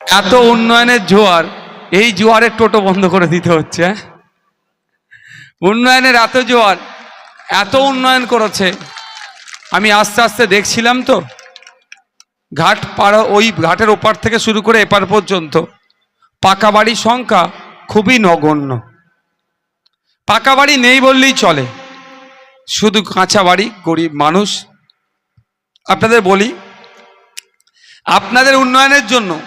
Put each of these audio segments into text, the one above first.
এত উন্নয়নের জোয়ার, এই জোয়ারের টোটো বন্ধ করে দিতে হচ্ছে হ্যাঁ? উন্নয়নের এত জোয়ার, এত উন্নয়ন করেছে। আমি আস্তে আস্তে দেখছিলাম তো, ঘাট পাড়া ওই ঘাটের ওপার থেকে শুরু করে এপার পর্যন্ত, পাকা বাড়ির সংখ্যা খুবই নগণ্য। পাকা বাড়ি নেই বললেই চলে। শুধু কাঁচা বাড়ি, গরিব মানুষ। আপনাদের বলি, আপনাদের উন্নয়নের জন্য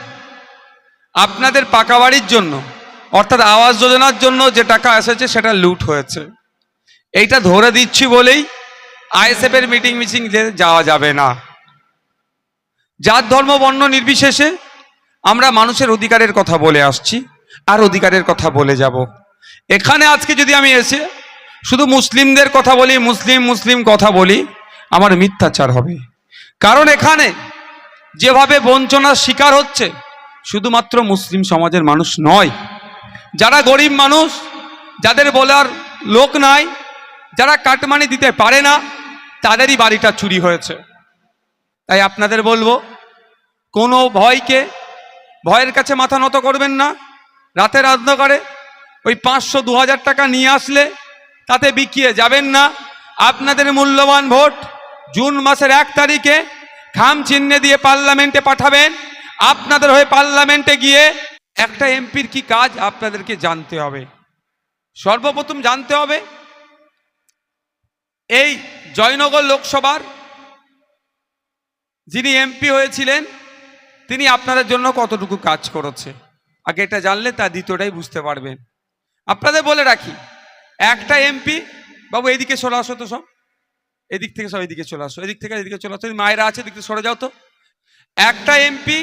আপনাদের পাকা বাড়ির জন্য, অর্থাৎ আবাস যোজনার জন্য যে টাকা এসেছে সেটা লুট হয়েছে। এইটা ধরে দিচ্ছি বলেই আইএসএফ এর মিটিং মিটিং যাওয়া যাবে না। জাত ধর্ম বর্ণ নির্বিশেষে আমরা মানুষের অধিকারের কথা বলে আসছি, আর অধিকারের কথা বলে যাব। এখানে আজকে যদি আমি এসে শুধু মুসলিমদের কথা বলি, মুসলিম মুসলিম কথা বলি, আমার মিথ্যাচার হবে। কারণ এখানে যেভাবে বঞ্চনার শিকার হচ্ছে শুধুমাত্র মুসলিম সমাজের মানুষ নয়। যারা গরিব মানুষ, যাদের বলার লোক নাই, যারা কাটমানি দিতে পারে না, তাদেরই বাড়িটা চুরি হয়েছে। তাই আপনাদের বলব, কোনো ভয়কে ভয়ের কাছে মাথা নত করবেন না। রাতের অন্ধকারে ওই পাঁচশো দু হাজার টাকা নিয়ে আসলে তাতে বিকিয়ে যাবেন না। আপনাদের মূল্যবান ভোট জুন মাসের এক তারিখে খাম চিহ্নে দিয়ে পার্লামেন্টে পাঠাবেন। আপনাদের হয়ে পার্লামেন্টে গিয়ে একটা এমপির কি কাজ আপনাদেরকে জানতে হবে। সর্বপ্রথম জানতে হবে, এই জয়নগর লোকসভার যিনি এমপি হয়েছিলেন, তিনি আপনাদের জন্য কতটুকু কাজ করেছে। আগে এটা জানলে তা দ্বিতীয়টাই বুঝতে পারবেন। আপনাদের বলে রাখি, একটা এমপি, বাবু এদিকে সরে আসো তো সব। এদিক থেকে সব এদিকে চলে আসো। এদিক থেকে এদিকে চলে আসো। মায়েরা আছে, এদিক থেকে সরে যাও তো। একটা এমপি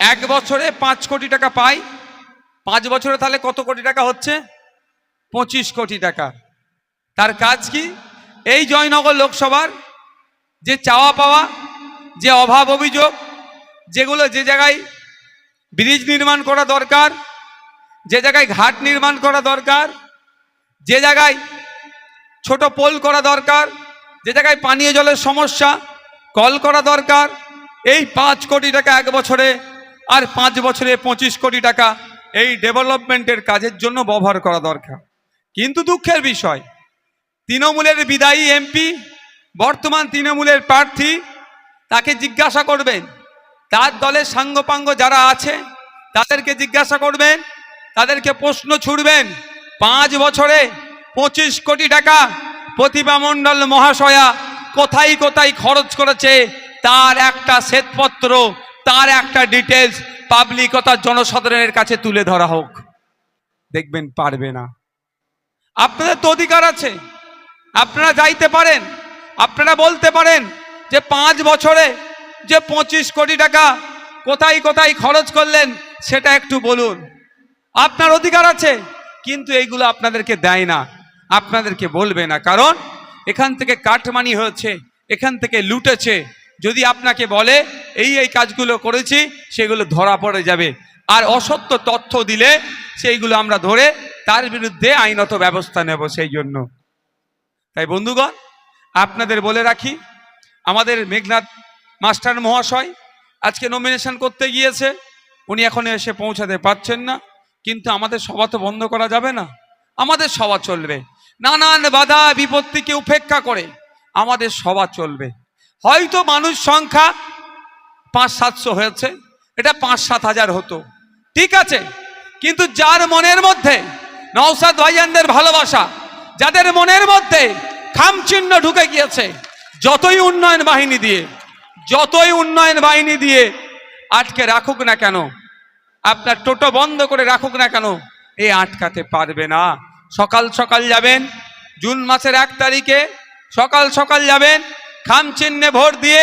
এক বছরে পাঁচ কোটি টাকা পাই। পাঁচ বছরে তাহলে কত কোটি টাকা হচ্ছে? পঁচিশ কোটি টাকা। তার কাজ কি? এই জয়নগর লোকসভার যে চাওয়া পাওয়া, যে অভাব অভিযোগ, যেগুলো যে জায়গায় ব্রিজ নির্মাণ করা দরকার, যে জায়গায় ঘাট নির্মাণ করা দরকার, যে জায়গায় ছোট পোল করা দরকার, যে জায়গায় পানীয় জলের সমস্যা, কল করা দরকার, এই পাঁচ কোটি টাকা এক বছরে আর পাঁচ বছরে পঁচিশ কোটি টাকা এই ডেভেলপমেন্টের কাজের জন্য ব্যবহার করা দরকার। কিন্তু দুঃখের বিষয়, তৃণমূলের বিদায়ী এমপি, বর্তমান তৃণমূলের প্রার্থী তাকে জিজ্ঞাসা করবেন। তার দলের সাঙ্গপাঙ্গ যারা আছে, তাদেরকে জিজ্ঞাসা করবেন, তাদেরকে প্রশ্ন ছুড়বেন, পাঁচ বছরে পঁচিশ কোটি টাকা প্রতিভা মণ্ডল মহাশয়া কোথায় কোথায় খরচ করেছে, তার একটা শ্বেতপত্র তার একটা ডিটেলস পাবলিকতার জনসাধারণের কাছে তুলে ধরা হোক। দেখবেন পারবে না। আপনাদের তো অধিকার আছে। আপনারা যাইতে পারেন। আপনারা বলতে পারেন যে পাঁচ বছরে যে পঁচিশ কোটি টাকা কোথায় কোথায় খরচ করলেন, সেটা একটু বলুন। আপনার অধিকার আছে, কিন্তু এইগুলো আপনাদেরকে দেয় না। আপনাদেরকে বলবে না। কারণ এখান থেকে কাটমানি হয়েছে, এখান থেকে লুটেছে। যদি আপনাকে বলে, এই এই কাজগুলো করেছি, সেগুলো ধরা পড়ে যাবে। আর অসত্য তথ্য দিলে, সেইগুলো আমরা ধরে তার বিরুদ্ধে আইনত ব্যবস্থা নেব সেই জন্য তাই বন্ধুগণ, আপনাদের বলে রাখি, আমাদের মেঘনাথ মাস্টার মহাশয় আজকে নমিনেশন করতে গিয়েছে। উনি এখন এসে পৌঁছাতে পারছেন না, কিন্তু আমাদের সভা তো বন্ধ করা যাবে না। আমাদের সভা চলবে। নানান বাধা বিপত্তিকে উপেক্ষা করে আমাদের সভা চলবে। হয়তো মানুষ সংখ্যা পাঁচ সাতশো হয়েছে, এটা পাঁচ সাত হাজার হতো। ঠিক আছে, কিন্তু যার মনের মধ্যে নওসাদ ভাইজানদের ভালোবাসা, যাদের মনের মধ্যে খামচিহ্ন ঢুকে গিয়েছে, যতই উন্নয়ন বাহিনী দিয়ে, যতই উন্নয়ন বাহিনী দিয়ে আটকে রাখুক না কেন, আপনার টোটো বন্ধ করে রাখুক না কেন, এ আটকাতে পারবে না। সকাল সকাল যাবেন, জুন মাসের এক তারিখে সকাল সকাল যাবেন খাম চিহ্নে ভোট দিয়ে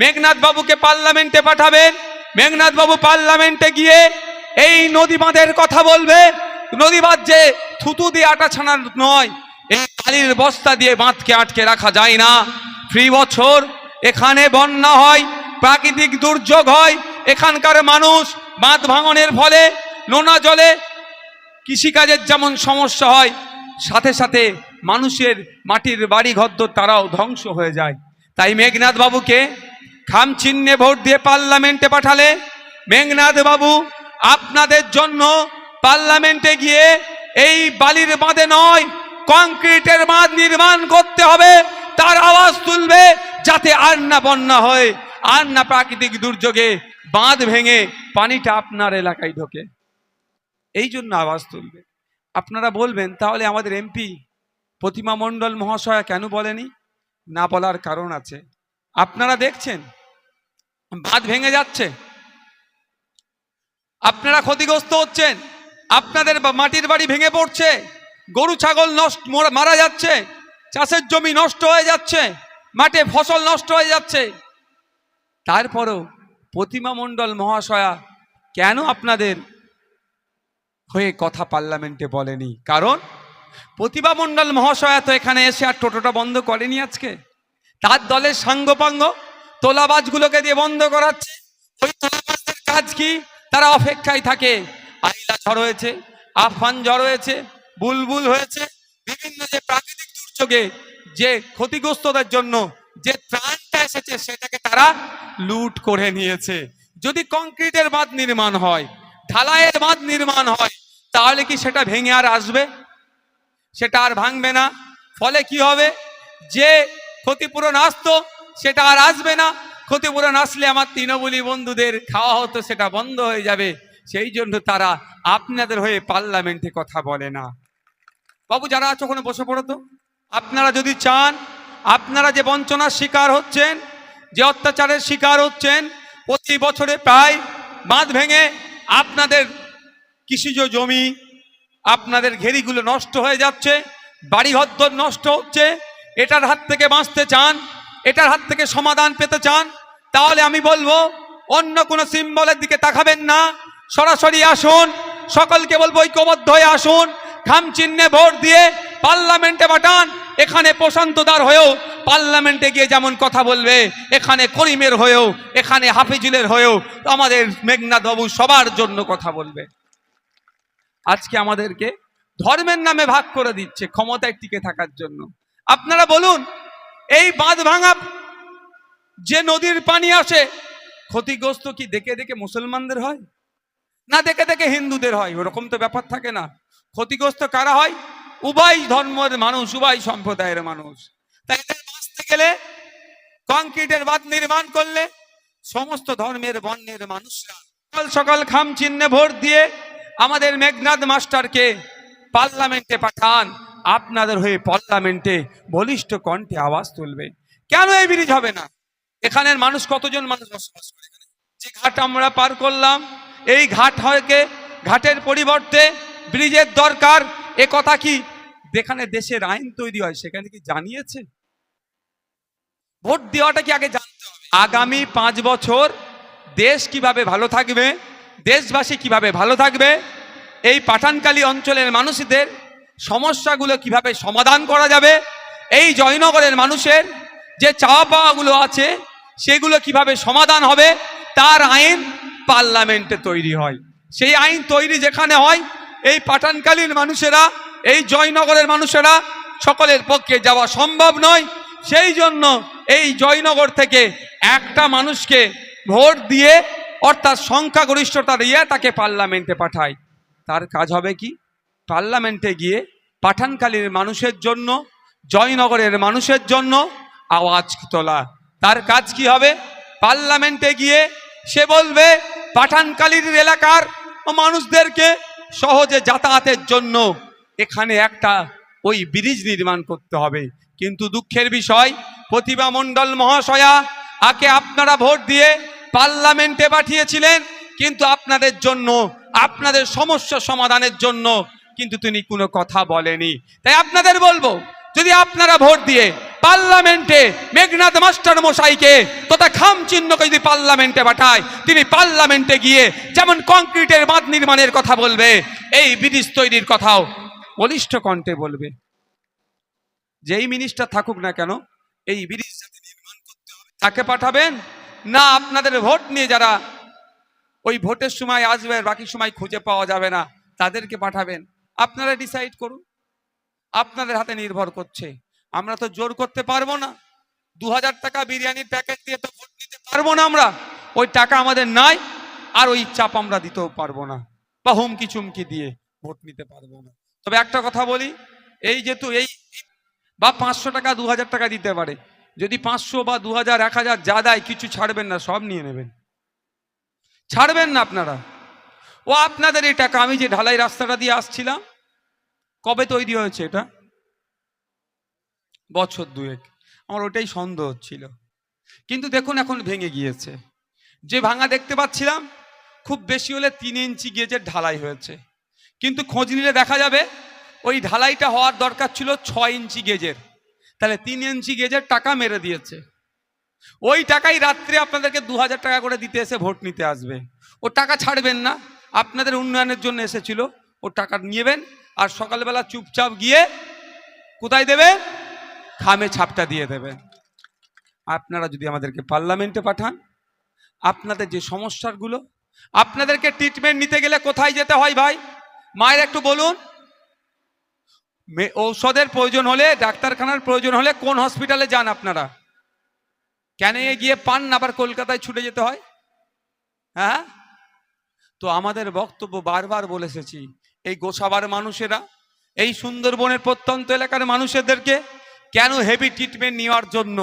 মেঘনাথ বাবুকে পার্লামেন্টে পাঠাবেন। মেঘনাথ বাবু পার্লামেন্টে গিয়ে এই নদী বাঁধের কথা বলবে। নদী বাঁধ যে থুতু দিয়ে আটা ছানা নয়, এই বালির বস্তা দিয়ে বাঁধকে আটকে রাখা যায় না। ফ্রি বছর, এখানে বন্যা হয়, প্রাকৃতিক দুর্যোগ হয়, এখানকার মানুষ বাঁধ ভাঙনের ফলে নোনা জলে কৃষিকাজের যেমন সমস্যা হয়, সাথে সাথে মানুষের মাটির বাড়ি ঘদ্দর তারাও ধ্বংস হয়ে যায়। তাই মেঘনাথ বাবুকে খাম চিহ্নে ভোট দিয়ে পার্লামেন্টে পাঠালে মেঘনাথ বাবু আপনাদের জন্য পার্লামেন্টে গিয়ে এই বালির বাঁধে নয়, কংক্রিটের বাঁধ নির্মাণ করতে হবে, তার আওয়াজ তুলবে যাতে আর না বন্যা হয়, আর না প্রাকৃতিক দুর্যোগে বাঁধ ভেঙে পানিটা আপনার এলাকায় ঢোকে। এই জন্য আওয়াজ তুলবে। আপনারা বলবেন, তাহলে আমাদের এমপি প্রতিমা মণ্ডল মহাশয়া কেন বলেনি? না বলার কারণ আছে। আপনারা দেখছেন, বাঁধ ভেঙে যাচ্ছে। আপনারা ক্ষতিগ্রস্ত হচ্ছেন, আপনাদের মাটির বাড়ি ভেঙে পড়ছে, গরু, ছাগল নষ্ট মারা যাচ্ছে, চাষের জমি নষ্ট হয়ে যাচ্ছে, মাঠে ফসল নষ্ট হয়ে যাচ্ছে। তারপরও প্রতিমা মণ্ডল মহাশয়া কেন আপনাদের হয়ে কথা পার্লামেন্টে বলেনি? কারণ প্রতিভা মণ্ডল মহাশয়া তো এখানে এসে আর টোটোটা বন্ধ করেনি আজকে। তার দলের সাঙ্গপাঙ্গ তোলাবাজগুলোকে দিয়ে বন্ধ করাচ্ছে। ওই তোলাবাজদের কাজ কি? তারা অপেক্ষায় থাকে। আইলা ঝড় হয়েছে, আফান ঝড় হয়েছে, বুলবুল হয়েছে, বিভিন্ন যে প্রাকৃতিক দুর্যোগে যে ক্ষতিগ্রস্তদের জন্য যে ত্রাণটা এসেছে সেটাকে তারা লুট করে নিয়েছে। যদি কংক্রিটের বাঁধ নির্মাণ হয়, ঢালাইয়ের বাঁধ নির্মাণ হয়, তাহলে কি সেটা ভেঙে আর আসবে? সেটা আর ভাঙবে না। ফলে কি হবে? যে ক্ষতিপূরণ আসতো, সেটা আর আসবে না। ক্ষতিপূরণ আসলে আমার তৃণমূলী বন্ধুদের খাওয়া হতো, সেটা বন্ধ হয়ে যাবে। সেই জন্য তারা আপনাদের হয়ে পার্লামেন্টে কথা বলে না। বাবু, যারা আছো ওখানে বসে পড়ো তো। আপনারা যদি চান, আপনারা যে বঞ্চনার শিকার হচ্ছেন, যে অত্যাচারের শিকার হচ্ছেন, প্রতি বছরে প্রায় বাঁধ ভেঙে আপনাদের কৃষিজ জমি আপনাদের ঘেরিগুলো নষ্ট হয়ে যাচ্ছে বাড়িঘর নষ্ট হচ্ছে, এটার হাত থেকে বাঁচতে চান, এটার হাত থেকে সমাধান পেতে চান, তাহলে আমি বলব, অন্য কোনো সিম্বলের দিকে তাকাবেন না, সরাসরি আসুন, সকলকে বলব ঐক্যবদ্ধ হয়ে আসুন খাম চিহ্নে ভোট দিয়ে পার্লামেন্টে পাঠান, এখানে প্রশান্তদার হয়েও পার্লামেন্টে গিয়ে যেমন কথা বলবে, এখানে করিমের হয়েও, এখানে হাফিজুলের হয়েও, আমাদের মেঘনাথ বাবু সবার জন্য কথা বলবে। আজকে আমাদেরকে ধর্মের নামে ভাগ করে দিচ্ছে ক্ষমতায় টিকে থাকার জন্য। আপনারা বলুন, এই বাঁধ ভাঙা যে নদীর পানি আসে, ক্ষতিগ্রস্ত কি দেখে দেখে মুসলমানদের হয়? না দেখে দেখে হিন্দুদের হয়? ওরকম তো ব্যাপার থাকে না। ক্ষতিগ্রস্ত কারা হয়? উভয় ধর্মের মানুষ, উভয় সম্প্রদায়ের মানুষ। তাই এদের বাঁচতে গেলে, কংক্রিটের বাঁধ নির্মাণ করলে সমস্ত ধর্মের বর্ণের মানুষরা সকাল সকাল খাম চিহ্নে ভোট দিয়ে আমাদের মেঘনাথ মাস্টারকে পার্লামেন্টে পাঠান। আপনাদের হয়ে পার্লামেন্টে বলিষ্ঠ কণ্ঠে আওয়াজ তুলবে। কেন এই ব্রিজ হবে না? এখানের মানুষ কতজন মানুষ বসবাস করে? যে ঘাট আমরা পার করলাম, এই ঘাট হয়কে ঘাটের পরিবর্তে ব্রিজের দরকার। এ কথা কি যেখানে দেশের আইন তৈরি হয় সেখানে কি জানিয়েছে? ভোট দেওয়াটা কি আগে জানতে হবে? আগামী পাঁচ বছর দেশ কীভাবে ভালো থাকবে? দেশবাসী কীভাবে ভালো থাকবে? এই পাঠানকালী অঞ্চলের মানুষদের সমস্যাগুলো কীভাবে সমাধান করা যাবে? এই জয়নগরের মানুষের যে চাওয়া পাওয়াগুলো আছে, সেগুলো কীভাবে সমাধান হবে? তার আইন পার্লামেন্টে তৈরি হয়। সেই আইন তৈরি যেখানে হয়, এই পাঠানকালীর মানুষেরা, এই জয়নগরের মানুষেরা সকলের পক্ষে যাওয়া সম্ভব নয়। সেই জন্য এই জয়নগর থেকে একটা মানুষকে ভোট দিয়ে অর্থাৎ সংখ্যাগরিষ্ঠতা দিয়ে তাকে পার্লামেন্টে পাঠায়। তার কাজ হবে কি? পার্লামেন্টে গিয়ে পাঠানকালীর মানুষের জন্য, জয়নগরের মানুষের জন্য আওয়াজ তোলা। তার কাজ কি হবে? পার্লামেন্টে গিয়ে সে বলবে, পাঠানকালীর এলাকার মানুষদেরকে সহজে যাতায়াতের জন্য এখানে একটা ওই ব্রিজ নির্মাণ করতে হবে। কিন্তু দুঃখের বিষয়, প্রতিভা মণ্ডল মহাশয়া আকে আপনারা ভোট দিয়ে পার্লামেন্টে পাঠিয়েছিলেন, কিন্তু আপনাদের জন্য, আপনাদের সমস্যা সমাধানের জন্য কিন্তু তিনি কোনো কথা বলেনি। তাই আপনাদের বলব, যদি আপনারা ভোট দিয়ে পার্লামেন্টে মেঘনাথ মাস্টার মশাইকে তথা খাম চিহ্নকে যদি পার্লামেন্টে পাঠায়, তিনি পার্লামেন্টে গিয়ে যেমন কংক্রিটের বাঁধ নির্মাণের কথা বলবে, এই ব্রিজ তৈরির কথাও বলিষ্ঠ কণ্ঠে বলবে। যেই মিনিস্টার থাকুক না কেন, এই ব্রিজ যাতে নির্মাণ করতে হবে। তাকে পাঠাবেন? না আপনাদের ভোট নিয়ে যারা ওই ভোটের সময় আসবে, বাকি সময় খুঁজে পাওয়া যাবে না, তাদেরকে পাঠাবেন। আপনারা ডিসাইড করুন। আপনাদের হাতে নির্ভর করছে। আমরা তো জোর করতে পারব না। দু হাজার টাকা বিরিয়ানির প্যাকেট দিয়ে তো ভোট নিতে পারব না আমরা। ওই টাকা আমাদের নাই, আর ওই চাপ আমরা দিতেও পারব না। বা হুমকি চুমকি দিয়ে ভোট নিতে পারব না। তবে একটা কথা বলি, এই যেহেতু এই বা পাঁচশো টাকা দু হাজার টাকা দিতে পারে যদি পাঁচশো বা দু হাজার, এক হাজার যা দেয়, কিছু ছাড়বেন না, সব নিয়ে নেবেন। ছাড়বেন না আপনারা। ও, আপনাদের এই টাকা, আমি যে ঢালাই রাস্তাটা দিয়ে আসছিলাম, কবে তৈরি হয়েছে এটা? বছর দুয়েক। আমার ওটাই সন্দেহ হচ্ছিল। কিন্তু দেখুন, এখন ভেঙে গিয়েছে। যে ভাঙা দেখতে পাচ্ছিলাম, খুব বেশি হলে তিন ইঞ্চি গেজের ঢালাই হয়েছে। কিন্তু খোঁজ নিলে দেখা যাবে, ওই ঢালাইটা হওয়ার দরকার ছিল ছয় ইঞ্চি গেজের। তাহলে তিন ইঞ্চি গেজের টাকা মেরে দিয়েছে। ওই টাকাই রাত্রে আপনাদেরকে দু হাজার টাকা করে দিতে এসে ভোট নিতে আসবে। ও টাকা ছাড়বেন না, আপনাদের উন্নয়নের জন্য এসেছিল। ও টাকা নিয়েবেন আর সকালবেলা চুপচাপ গিয়ে কোথায় দেবেন খামে ছাপটা দিয়ে দেবেন আপনারা যদি আমাদেরকে পার্লামেন্টে পাঠান, আপনাদের যে সমস্যাগুলো, আপনাদেরকে ট্রিটমেন্ট নিতে গেলে কোথায় যেতে হয় ভাই? মায়ের একটু বলুন। ঔষধের প্রয়োজন হলে, ডাক্তারখানার প্রয়োজন হলে কোন হসপিটালে যান আপনারা? কেন গিয়ে পান না, আবার কলকাতায় ছুটে যেতে হয়? হ্যাঁ? তো আমাদের বক্তব্য বারবার বলে এসেছি, এই গোসাবার মানুষেরা, এই সুন্দরবনের প্রত্যন্ত এলাকার মানুষদেরকে কেন হেভি ট্রিটমেন্ট নেওয়ার জন্য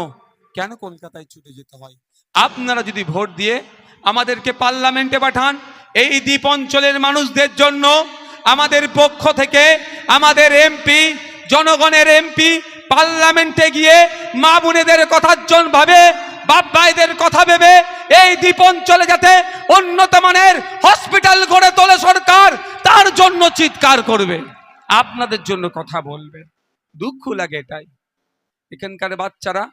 কেন কলকাতায় ছুটে যেতে হয়? আপনারা যদি ভোট দিয়ে আমাদেরকে পার্লামেন্টে পাঠান, এই দ্বীপ অঞ্চলের মানুষদের জন্য আমাদের পক্ষ থেকে আমাদের এমপি জনগণের এমপি পার্লামেন্টে গিয়ে মা বোনেদের কথার জন্য ভাবে, বাপ ভাইদের কথা ভেবে এই দ্বীপ অঞ্চলে যাতে উন্নত মানের হসপিটাল গড়ে তোলে সরকার, তার জন্য চিৎকার করবে। আপনাদের জন্য কথা বলবে। দুঃখ লাগে এটাই। এখানকার বাচ্চারা,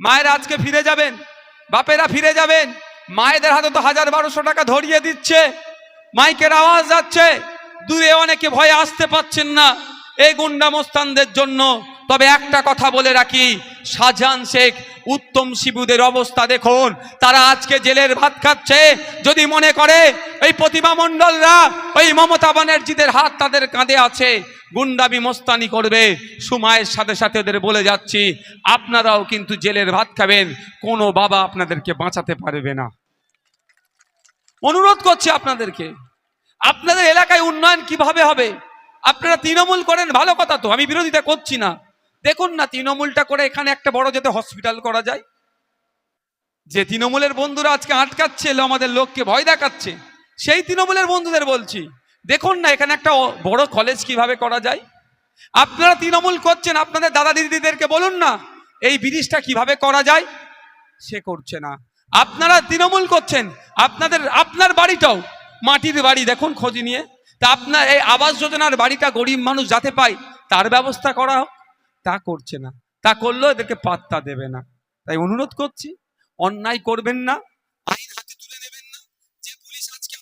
মায়েরা আজকে ফিরে যাবেন, বাপেরা ফিরে যাবেন, মায়েদের হাতে তো হাজার বারোশো টাকা ধরিয়ে দিচ্ছে, মাইকের আওয়াজ যাচ্ছে। দূরে অনেকে ভয়ে আসতে পাচ্ছেন না। এই গুন্ডা মোস্তানদের জন্য তবে একটা কথা বলে রাখি। শাহজাহান শেখ, উত্তম শিবুদের অবস্থা দেখুন। তারা আজকে জেলের ভাত খাচ্ছে। যদি মনে করে, এই প্রতিমা মণ্ডলরা ওই মমতা ব্যানার্জিদের হাত তাদের কাঁধে আছে। গুন্ডামি মোস্তানি করবে। সময়ের সাথে সাথে ওদের বলে যাচ্ছি, আপনারাও কিন্তু জেলের ভাত খাবেন। কোনো বাবা আপনাদেরকে বাঁচাতে পারবে না। অনুরোধ করছি আপনাদেরকে আপনাদের এলাকায় উন্নয়ন কীভাবে হবে? আপনারা তৃণমূল করেন, ভালো কথা তো, আমি বিরোধিতা করছি না। দেখুন না, তৃণমূলটা করে এখানে একটা বড় যাতে হসপিটাল করা যায়। যে তৃণমূলের বন্ধুরা আজকে আটকাচ্ছে আমাদের লোককে ভয় দেখাচ্ছে, সেই তৃণমূলের বন্ধুদের বলছি, দেখুন না, এখানে একটা বড় কলেজ কীভাবে করা যায়? আপনারা তৃণমূল করছেন, আপনাদের দাদা দিদিদেরকে বলুন না, এই ব্রিজটা কীভাবে করা যায়? সে করছে না। আপনারা তৃণমূল করছেন, আপনাদের, আপনার বাড়িটাও মাটির বাড়ি দেখুন খোঁজ নিয়ে। তা আপনার এই আবাস যোজনার বাড়িটা গরিব মানুষ যাতে পায়, তার ব্যবস্থা করা হোক। তা করছে না। তা করলেও এদেরকে পাত্তা দেবে না। তাই অনুরোধ করছি, অন্যায় করবেন না, আইন হাতে তুলে নেবেন না। যে পুলিশ আজকে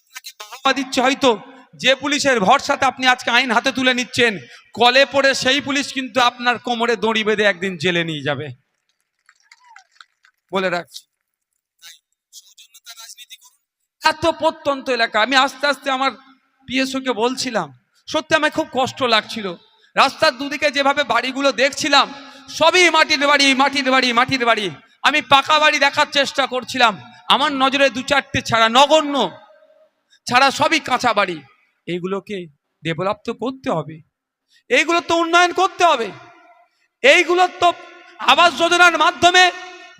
দিচ্ছে হয়তো, যে পুলিশের ভরসাতে আপনি আজকে আইন হাতে তুলে নিচ্ছেন, কলে পড়ে সেই পুলিশ কিন্তু আপনার কোমরে দড়ি বেঁধে একদিন জেলে নিয়ে যাবে। বলে রাখছি তাই সৌজন্যতা রাজনীতি করুন এত প্রত্যন্ত এলাকা। আমি আস্তে আস্তে আমার পিএসওকে বলছিলাম, সত্যি আমার খুব কষ্ট লাগছিল। রাস্তার দুদিকে যেভাবে বাড়িগুলো দেখছিলাম, সবই মাটির বাড়ি মাটির বাড়ি মাটির বাড়ি। আমি পাকা বাড়ি দেখার চেষ্টা করছিলাম, আমার নজরে দু চারটে ছাড়া নগণ্য, ছাড়া সবই কাঁচা বাড়ি। এইগুলোকে ডেভেলপ তো করতে হবে। এইগুলো তো উন্নয়ন করতে হবে। এইগুলো তো আবাস যোজনার মাধ্যমে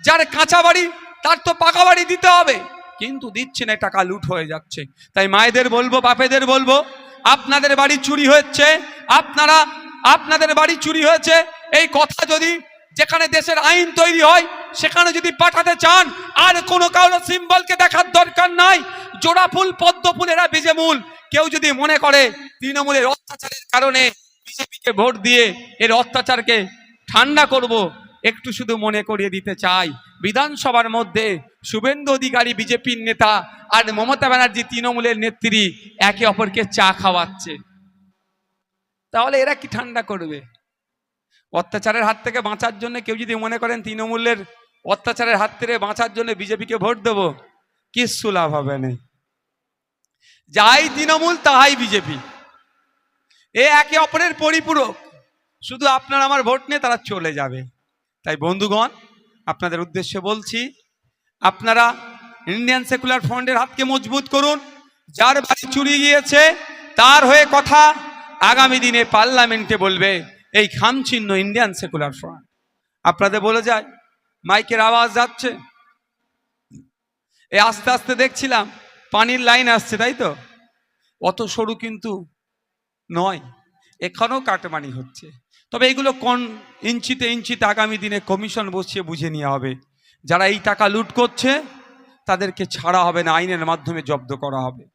যার কাঁচা বাড়ি, তার তো পাকা বাড়ি দিতে হবে। কিন্তু দিচ্ছে না টাকা লুট হয়ে যাচ্ছে। তাই মায়েদের বলব, বাপেদের বলব, আপনাদের বাড়ি চুরি হচ্ছে, আপনারা, আপনাদের বাড়ি চুরি হয়েছে, এই কথা যদি যেখানে দেশের আইন তৈরি হয়, সেখানে যদি পাঠাতে চান, আর কোনো কারও সিম্বলকে দেখার দরকার নাই, জোড়া ফুল, পদ্ম ফুল, এরা বীজে মূল। কেউ যদি মনে করে তৃণমূলের অত্যাচারের কারণে বিজেপিকে ভোট দিয়ে এর অত্যাচারকে ঠান্ডা করব একটু শুধু মনে করিয়ে দিতে চাই। বিধানসভার মধ্যে শুভেন্দু অধিকারী বিজেপির নেতা আর মমতা ব্যানার্জি তৃণমূলের নেত্রী একে অপরকে চা খাওয়াচ্ছে। তাহলে এরা কি ঠান্ডা করবে? অত্যাচারের হাত থেকে বাঁচার জন্য কেউ যদি মনে করেন তৃণমূলের অত্যাচারের হাত থেকে বাঁচার জন্য বিজেপিকে ভোট দেবো কিচ্ছু লাভ হবে না। যাই তৃণমূল তাহাই বিজেপি। এ একে অপরের পরিপূরক। শুধু আপনার আমার ভোট নিয়ে তারা চলে যাবে। তাই বন্ধুগণ, আপনাদের উদ্দেশ্যে বলছি, আপনারা ইন্ডিয়ান সেকুলার ফ্রন্টের হাতকে মজবুত করুন। যার বাড়ি চুরি গিয়েছে, তার হয়ে কথা আগামী দিনে পার্লামেন্টে বলবে, এই খামচিহ্ন ইন্ডিয়ান সেকুলার ফ্রন্ট আপনাদের বলে যায়, মাইকের আওয়াজ যাচ্ছে। এই আস্তে আস্তে দেখছিলাম, পানির লাইন আসছে, তাই তো? অত সরু কিন্তু নয়, এখানেও কাটমানি হচ্ছে। তবে এগুলো কোন ইঞ্চিতে ইঞ্চিতে আগামী দিনে কমিশন বসিয়ে বুঝে নেওয়া হবে। যারা এই টাকা লুট করছে, তাদেরকে ছাড়া হবে না, আইনের মাধ্যমে জব্দ করা হবে।